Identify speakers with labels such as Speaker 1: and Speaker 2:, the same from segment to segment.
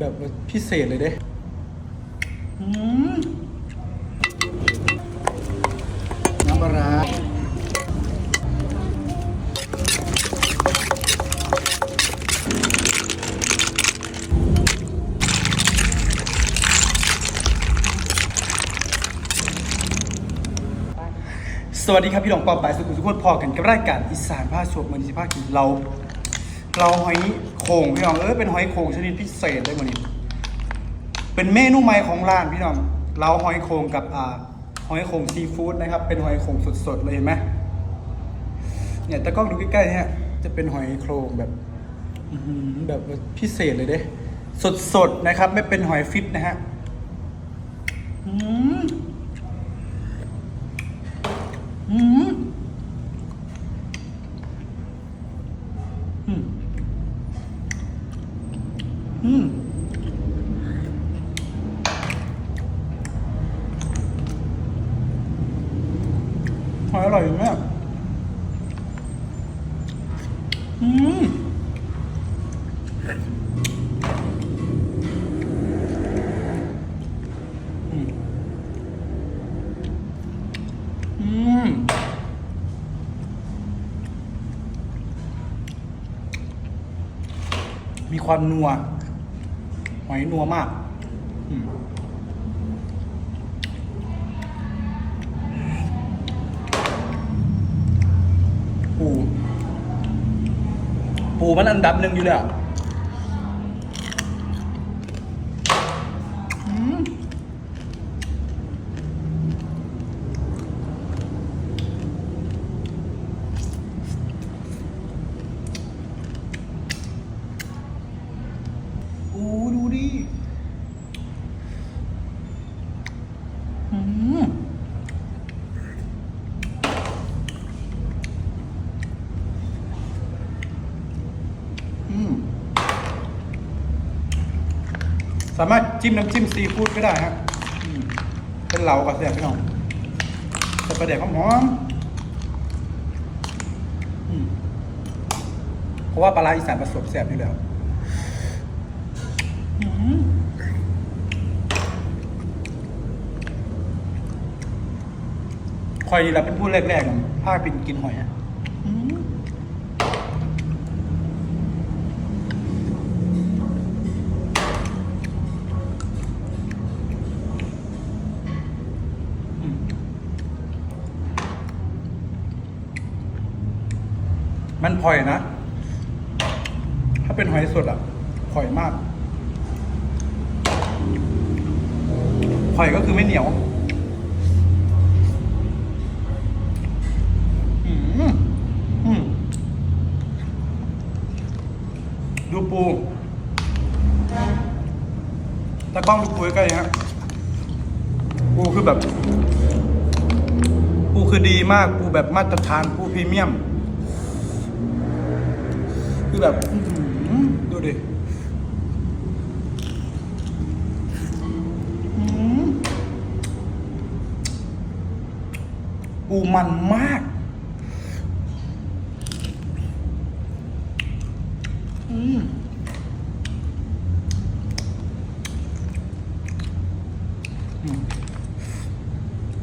Speaker 1: แบบพิเศษเลยเด้น้ำปลาร้าสวัสดีครับพี่น้องปอปายสุขุมทุกคนพอกันกับรายการอีสานผ้าชวบมันสิภาคกินเรา เราหอยโข่งพี่น้องเออเป็นหอยโข่งชนิดพิเศษเลยวันนี้ เป็นเมนูใหม่ของร้านพี่น้องเราหอยโข่งกับอ่าหอยโข่งซีฟู้ดนะครับ เป็นหอยโข่งสดๆเลยเห็นไหมเนี่ยตะกล้องดูใกล้ๆเนี่ยจะเป็นหอยโข่งแบบแบบพิเศษเลยเด้สดๆนะครับ ไม่เป็นหอยฟิตนะฮะอืม อืมหอยอร่อยมากอืมอืมอืมมีความนัว หอยนัวมากปูปูมันอันดับหนึ่งอยู่เลยอะอืมโอ้ดูดิ อืม อืม สามารถจิ้มน้ำจิ้มซีฟู้ดก็ได้ฮะเป็นเหลากับแซ่บพี่น้องแต่ประเดี๋ยวหอมเพราะว่าปลาอีสานผสมแซ่บอยู่แล้ว อืม คอยนี่เราเป็นผู้แรกๆภาคเป็นกินหอยอะมันพอยนะ ถ้าเป็นหอยสดอะพอยมากพลอยก็คือไม่เหนียว ดูปูตะกล้องดูปูใกล้ๆฮะ ปูคือแบบ ปูคือดีมาก ปูแบบมาตรฐาน ปูพรีเมียม คือแบบดูดิปูมันมาก อืมอืม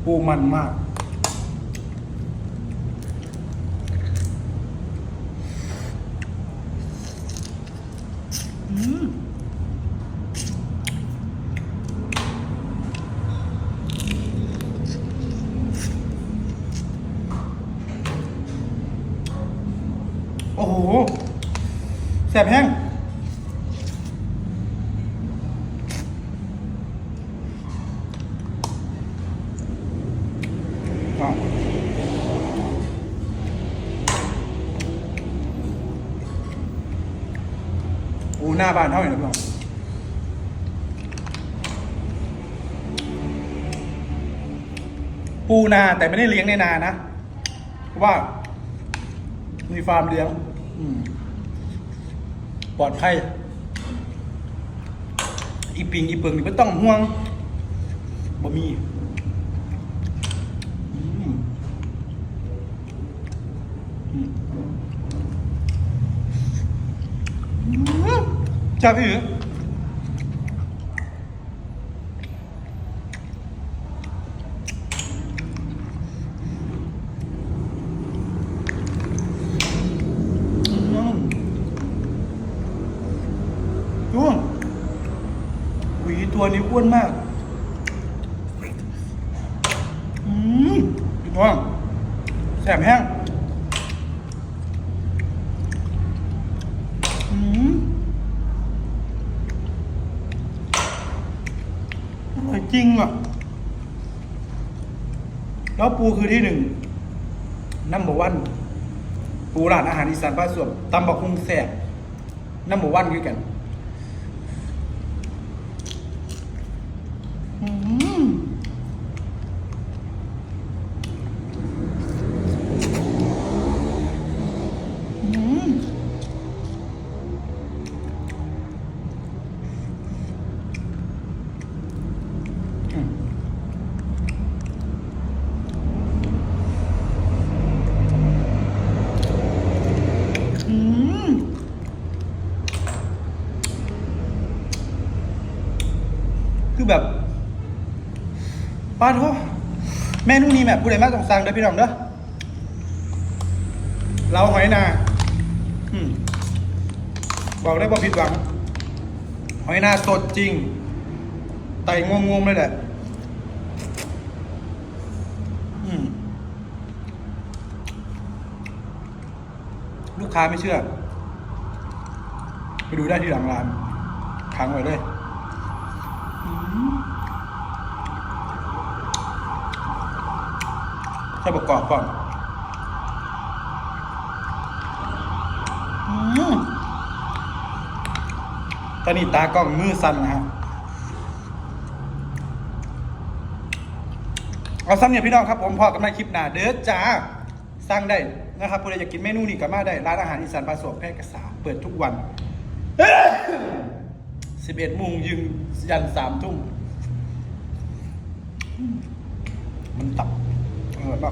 Speaker 1: ปูมันมาก อืมโอ้โห แสบแห้งอ้าวปูหน้าบ้านเท่าไหร่นะพี่น้องปูนาแต่ไม่ได้เลี้ยงในนานะ เพราะว่า มีฟาร์มเลี้ยง อืม ปลอดภัยอีปิงอีเปิงนี่ไม่ต้องห่วงบ่มีอืมอืมอืมจับอีก ดูอุ้ย ตัวนี้อ้วนมากอืมพี่น้องแสบแห้งอืมอร่อยจริงอะ แล้วปูคือที่หนึ่งนัมเบอร์วันปูร้านอาหารอีสานบ้านสวนตำบักคุงแสบนัมเบอร์วันคือกัน คือแบบป้าโทเมนูนี้แบบผู้ใดมาต้องสั่งเด้อพี่น้องเด้อเราหอยนาอบอกได้ว่าผิดหวัง หอยนาสดจริง ไต่งงๆเลยแหละลูกค้าไม่เชื่อ ไปดูได้ที่หลังร้านค้างไว้เลยอืม จะประกอบก่อนอืมตอนนี้ตากล้องมือสั่นนะฮะเอาซ้ำเนี่ยพี่น้องครับผมพอกันในคลิปหน้าเด้อจ้าสร้างได้นะครับผู้ใดอยากกินเมนูนี้ก็มาได้ ร้านอาหารอีสานปลาสวกแพร่กษาเปิดทุกวัน 11โมงยึงยัน3ทุ่มมันตับ കേട്ടോ.